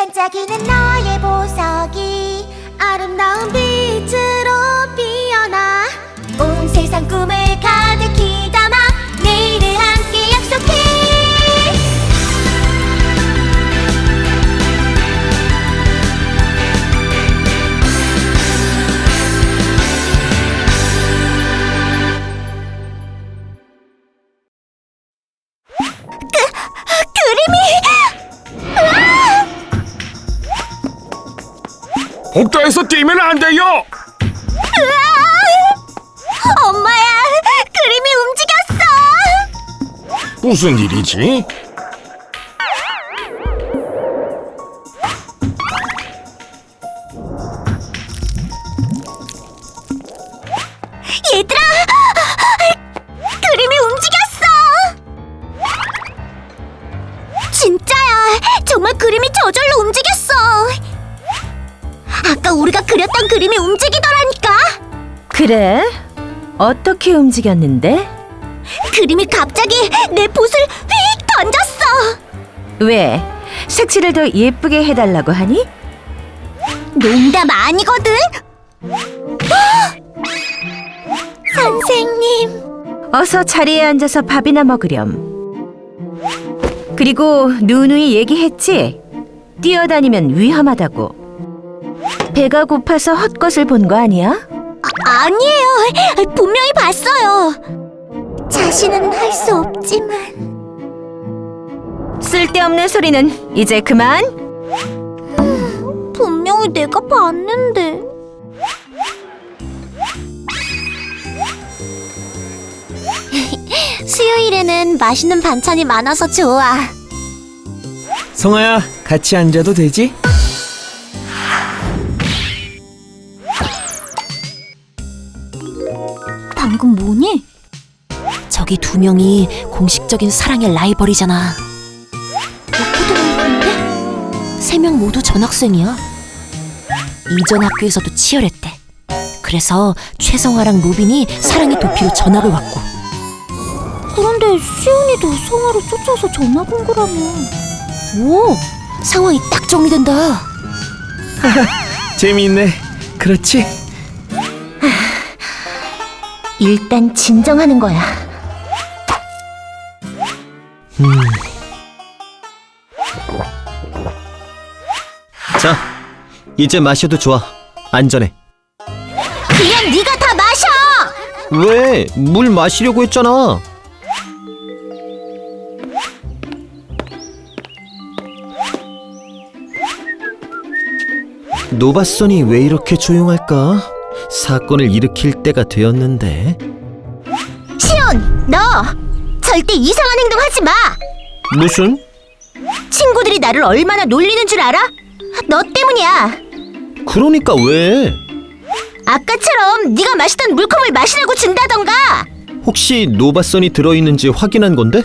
반짝이는 너의 보석이 아름다운 빛 복도에서 뛰면 안 돼요. 엄마야 그림이 움직였어! 무슨 일이지? 얘들아! 그림이 움직였어! 진짜야 정말 그림이 저절로 움직였어 아까 우리가 그렸던 그림이 움직이더라니까 그래? 어떻게 움직였는데? 그림이 갑자기 내 붓을 휙 던졌어 왜? 색칠을 더 예쁘게 해달라고 하니? 농담 아니거든 선생님 어서 자리에 앉아서 밥이나 먹으렴. 그리고 누누이 얘기했지? 뛰어다니면 위험하다고. 배가 고파서 헛것을 본 거 아니야? 아, 아니에요 분명히 봤어요 자신은 할 수 없지만 쓸데없는 소리는 이제 그만. 분명히 내가 봤는데. 수요일에는 맛있는 반찬이 많아서 좋아. 성아야, 같이 앉아도 되지? 저기 두 명이 공식적인 사랑의 라이벌이잖아. 건데? 세 명 모두 전학생이야. 이전 학교에서도 치열했대. 그래서 최성아랑 로빈이 사랑의 도피로 전학을 왔고 그런데 시온이도 성화를 쫓아서 전학 온 거라며. 오 상황이 딱 정리된다. 재미있네. 그렇지? 일단 진정하는 거야. 자, 이제 마셔도 좋아. 안전해. 그냥 네가 다 마셔. 왜? 물 마시려고 했잖아. 노바선이 왜 이렇게 조용할까? 사건을 일으킬 때가 되었는데. 시온, 너 절대 이상한 행동 하지 마. 무슨? 친구들이 나를 얼마나 놀리는 줄 알아? 너 때문이야. 그러니까 왜? 아까처럼 네가 마시던 물컵을 마시라고 준다던가. 혹시 노바선이 들어있는지 확인한 건데?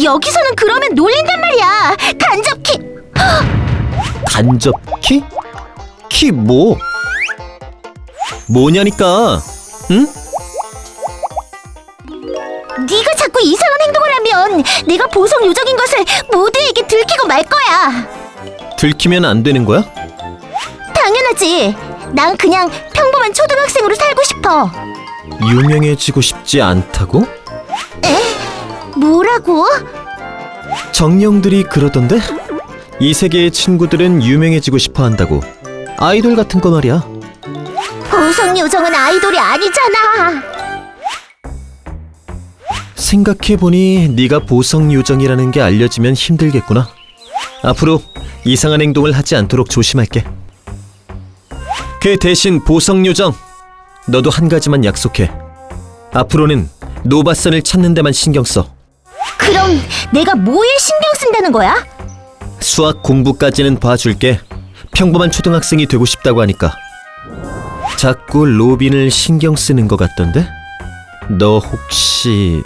여기서는 그러면 놀린단 말이야. 간접히. 간접 키? 키 뭐? 뭐냐니까? 응? 네가 자꾸 이상한 행동을 하면 내가 보석 요정인 것을 모두에게 들키고 말 거야. 들키면 안 되는 거야? 당연하지. 난 그냥 평범한 초등학생으로 살고 싶어. 유명해지고 싶지 않다고? 뭐라고? 정령들이 그러던데? 이 세계의 친구들은 유명해지고 싶어 한다고. 아이돌 같은 거 말이야. 보석 요정은 아이돌이 아니잖아. 생각해보니 네가 보석 요정이라는 게 알려지면 힘들겠구나. 앞으로 이상한 행동을 하지 않도록 조심할게. 그 대신 보석 요정, 너도 한 가지만 약속해. 앞으로는 노바선을 찾는 데만 신경 써. 그럼 내가 뭐에 신경 쓴다는 거야? 수학 공부까지는 봐줄게. 평범한 초등학생이 되고 싶다고 하니까. 자꾸 로빈을 신경 쓰는 것 같던데? 너 혹시